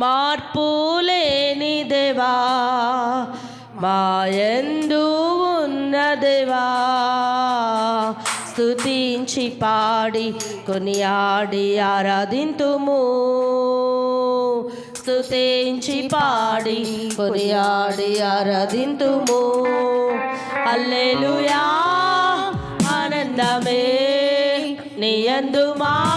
మార్పు లేని దేవా మాయందు ఉన్న దేవా స్తుతించి పాడి కొనియాడి ఆరాధింతుము. స్తుతించి పాడి కొనియాడి ఆరాధింతుము. అల్లెలుయా ఆనందమే నీయందు మా